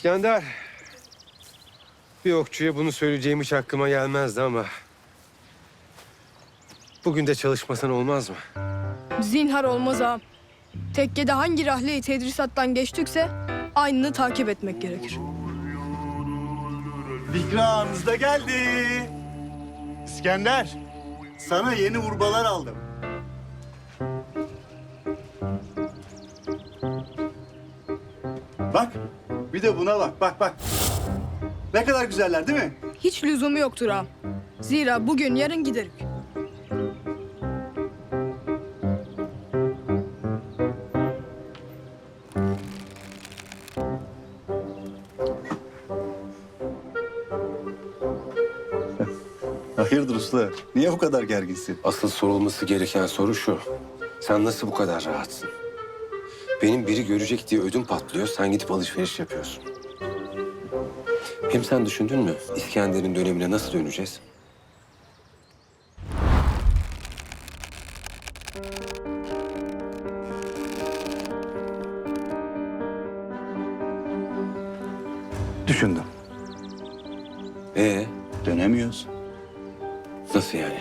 İskender. Bir okçuya bunu söyleyeceğim hiç aklıma gelmezdi ama... Bugün de çalışmasan olmaz mı? Zinhar olmaz ağam. Tekkede hangi rahleyi tedrisattan geçtikse aynını takip etmek gerekir. İkramımız da geldi. İskender, sana yeni urbalar aldım. Bak, bir de buna bak, bak bak. Ne kadar güzeller değil mi? Hiç lüzumu yoktur ağam. Zira bugün yarın giderik. Hayırdır usta? Niye bu kadar gerginsin? Asıl sorulması gereken soru şu. Sen nasıl bu kadar rahatsın? Benim biri görecek diye ödüm patlıyor. Sen gidip alışveriş yapıyorsun. Hem sen düşündün mü? İskender'in dönemine nasıl döneceğiz? Düşündüm. Ee, Dönemiyoruz. nasıl yani?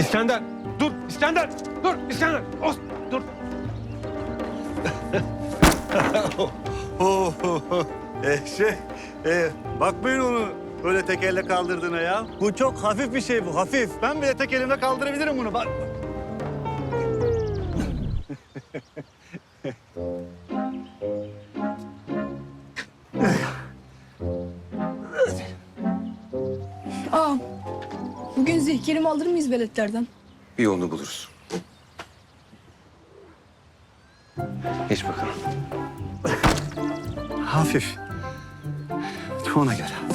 İskender! Dur! İskender! Dur! İskender! Os! Dur! Oh, e, şey, e, bakmayın onu böyle tek elle kaldırdığına ya. Bu çok hafif bir şey bu, hafif. Ben bile tek elimle kaldırabilirim bunu. Bak. Ağam, bugün zihkerimi alır mıyız veletlerden? Bir yolunu buluruz. Geç bakalım. Hafif. Ona göre.